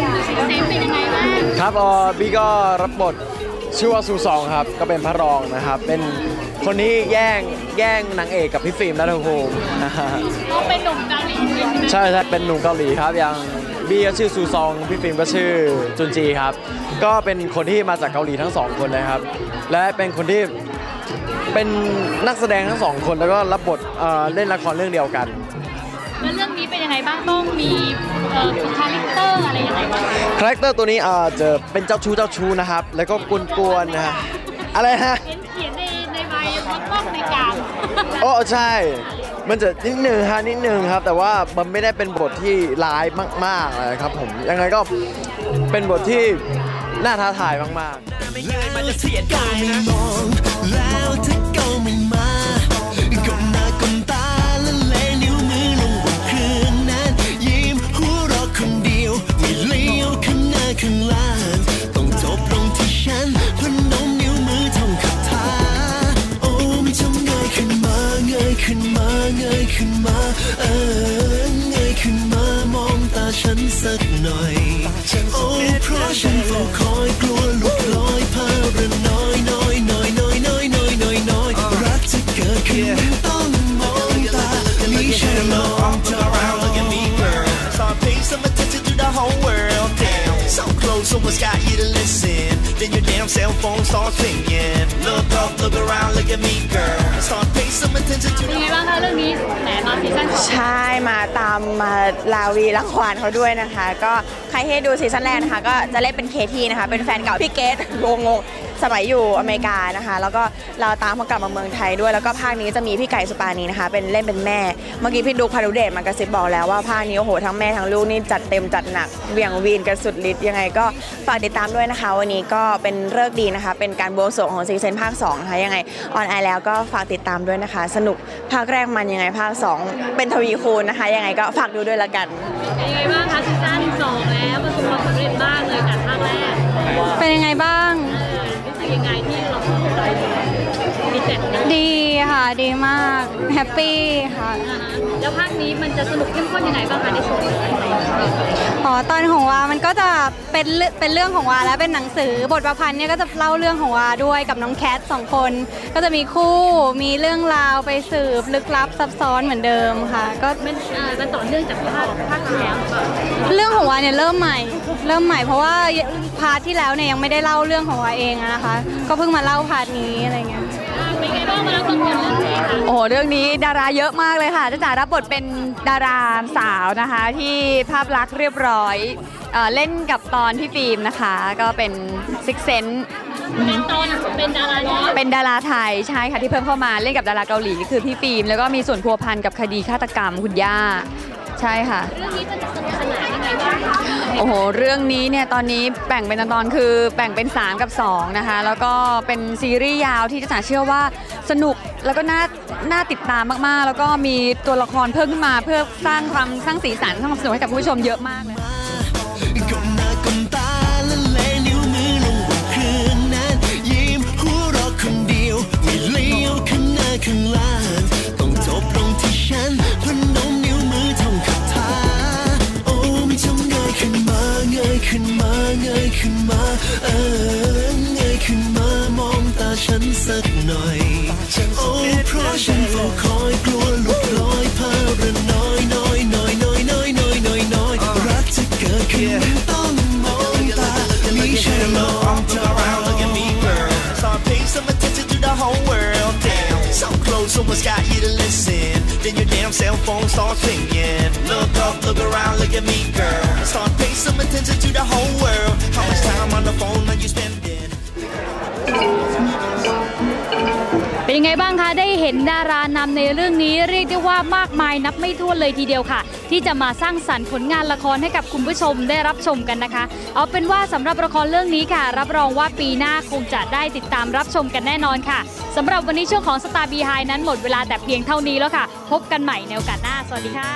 รับละครเซฟเป็นยังไงบ้างครับเออบี้ก็รับบทชื่อว่าซูซองครับ ก็เป็นพระรองนะครับ เป็นคนที่แย่งแย่งนางเอกกับพี่ฟิล์มรัตภูมิเขาเป็นหนุ่มเกาหลีใช่ไหมใช่ใช่เป็นหนุ่มเกาหลีครับอย่างบี้ก็ชื่อซูซองพี่ฟิล์มก็ชื่อจุนจีครับ ก็เป็นคนที่มาจากเกาหลีทั้งสองคนเลยครับ และเป็นคนที่เป็นนักแสดงทั้งสองคนแล้วก็รับบทเอ่อเล่นละครเรื่องเดียวกัน แล้วเรื่องนี้เป็นยังไงบ้างต้องมีเอ่อคาแรคเตอร์อะไรยังไงบ้างคาแรคเตอร์ตัวนี้เอ่อจะเป็นเจ้าชู้เจ้าชู้นะครับ แล้วก็กวนๆนะฮะอะไรฮะเห็นเขียนในในใบมันต้องในกลางโอ้ใช่ มันจะนิดหนึ่งฮะนิดหนึ่งครับ แต่ว่ามันไม่ได้เป็นบทที่ร้ายมากๆเลยครับผมยังไงก็เป็นบทที่น่าท้าทายมากๆ ขึ้นมาเงยขึ้นมา เออเงยขึ้นมามองตาฉันสักหน่อย โอ้เพราะฉันเฝ้าคอยกลัวหลุดลอยภาระน้อยน้อยน้อยน้อยน้อยน้อยน้อยน้อยรักจะเกิดขึ้นต้องมองตาไม่ใช่มองเธอ around, look at me, girl. Start paying some attention to the whole world. Damn, so close, someone's got you to listen. Then your damn cell phone starts ringing. Look up, look around, look at me, girl. Start เป็นยังไงบ้างคะเรื่องนี้แหมมาซีซั่นสองใช่มาตามมาลาวีรังควานเขาด้วยนะคะ ก็ใครให้ดูซีซั่นแรกนะคะ ก็จะเล่นเป็นเคทีนะคะ เป็นแฟนเก่าพี่เกตงงงๆ สมัยอยู่อเมริกานะคะ แล้วก็เราตามเขากลับมาเมืองไทยด้วย แล้วก็ภาคนี้จะมีพี่ไก่สุปานีนะคะ เป็นเล่นเป็นแม่ เมื่อกี้พี่ดูพารุเดชมากระซิบบอกแล้วว่าภาคนี้โอ้โหทั้งแม่ทั้งลูกนี่จัดเต็มจัดหนักเหวี่ยงวีนกันสุดฤทธิ์ยังไงก็ฝากติดตามด้วยนะคะ วันนี้ก็เป็นเลิกดีนะคะ เป็นการบวงสรวงของซีซันภาค2นะคะยังไงออนไอแล้วก็ฝากติดตามด้วยนะคะ สนุกภาคแรกมันยังไงภาค 2 เป็นทวีคูณนะคะ ยังไงก็ฝากดูด้วยละกันเป็นยังไงบ้างคะซีซั่น ปปี้ค่ะ อ่าฮะแล้วภาคนี้มันจะสนุกเข้มข้นยังไงบ้างคะในส่วนนี้อ๋อตอนของวา มันก็จะเป็นเรื่องเป็นเรื่องของวาแล้วเป็นหนังสือบทประพันธ์เนี่ยก็จะเล่าเรื่องของวาด้วยกับน้องแคทสองคน ก็จะมีคู่มีเรื่องราวไปสืบลึกลับซับซ้อนเหมือนเดิมค่ะ ก็มันเอ่อมันต่อเนื่องจากภาคภาคที่แล้วหรือเปล่าเรื่องของวาเนี่ยเริ่มใหม่ เริ่มใหม่เพราะว่าพาร์ทที่แล้วเนี่ยยังไม่ได้เล่าเรื่องของวาเองอะนะคะ ก็เพิ่งมาเล่าพาร์ทนี้อะไรเงี้ยอ่า เป็นไงบ้างมาแล้วคนเดียวเรื่องนี้ค่ะโอ้โหเรื่องนี้ดาราเยอะมากเลยค่ะจ้าจ๋ารับบทเป็นดาราสาวนะคะ ที่ภาพลักษณ์เรียบร้อยเอ่อเล่นกับตอนพี่ฟิล์มนะคะ ก็เป็นซิกเซนเป็นตอนเป็นดาราเนาะเป็นดาราไทยใช่ค่ะที่เพิ่มเข้ามาเล่นกับดาราเกาหลีคือพี่ฟิล์มแล้วก็มีส่วนพัวพันกับคดีฆาตกรรมคุณย่า ใช่ค่ะ เรื่องนี้มันจะสนุกสนาน โอ้โห เรื่องนี้เนี่ยตอนนี้แบ่งเป็นตอนๆคือแบ่งเป็น 3 กับ 2 นะคะ แล้วก็เป็นซีรีส์ยาวที่จะจ๋าเชื่อว่าสนุกแล้วก็น่าน่าติดตามมากๆ แล้วก็มีตัวละครเพิ่มขึ้นมาเพื่อสร้างความสร้างสีสันสร้างความสนุกให้กับผู้ชมเยอะมากเลย ขึ้นมา เออเงยขึ้นมามองตาฉันสักหน่อย โอ้เพราะฉันเฝ้าคอยกลัวหลุดลอยภาระน้อยน้อยน้อยน้อยน้อยน้อยน้อยน้อยรักจะเกิดขึ้นต้องมองตาไม่ใช่มองเธอ Look around, look at me, girl. Start paying some attention to the whole world. Damn, so close, someone's got you to listen. Then your damn cell phone starts ringing. Look up, look around, look at me, girl. Start paying some attention to the whole world. บ้างคะได้เห็นดารานำในเรื่องนี้เรียกได้ว่ามากมายนับไม่ถ้วนเลยทีเดียวค่ะ ที่จะมาสร้างสรรค์ผลงานละครให้กับคุณผู้ชมได้รับชมกันนะคะ เอาเป็นว่าสำหรับละครเรื่องนี้ค่ะ รับรองว่าปีหน้าคงจะได้ติดตามรับชมกันแน่นอนค่ะสำหรับวันนี้ช่วงของสตาร์บีไฮนั้นหมดเวลาแต่เพียงเท่านี้แล้วค่ะ พบกันใหม่ในโอกาสหน้าสวัสดีค่ะ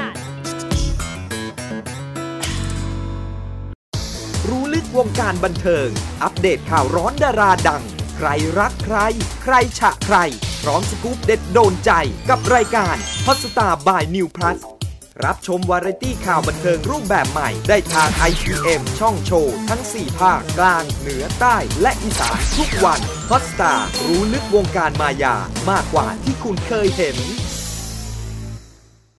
รู้ลึกวงการบันเทิง อัปเดตข่าวร้อนดาราดัง ใครรักใคร ใครฉะใคร ร้อมสกู๊ปเด็ดโดนใจกับรายการพัสตาบายนิวพลัสรับชมวาไรตี้ข่าวบันเทิงรูปแบบใหม่ ได้ทาง IPM ช่องโชว์ ทั้ง 4 ภาค กลาง เหนือใต้ และอีสานทุกวันพัสตาร์รู้ลึกวงการมายามากกว่าที่คุณเคยเห็น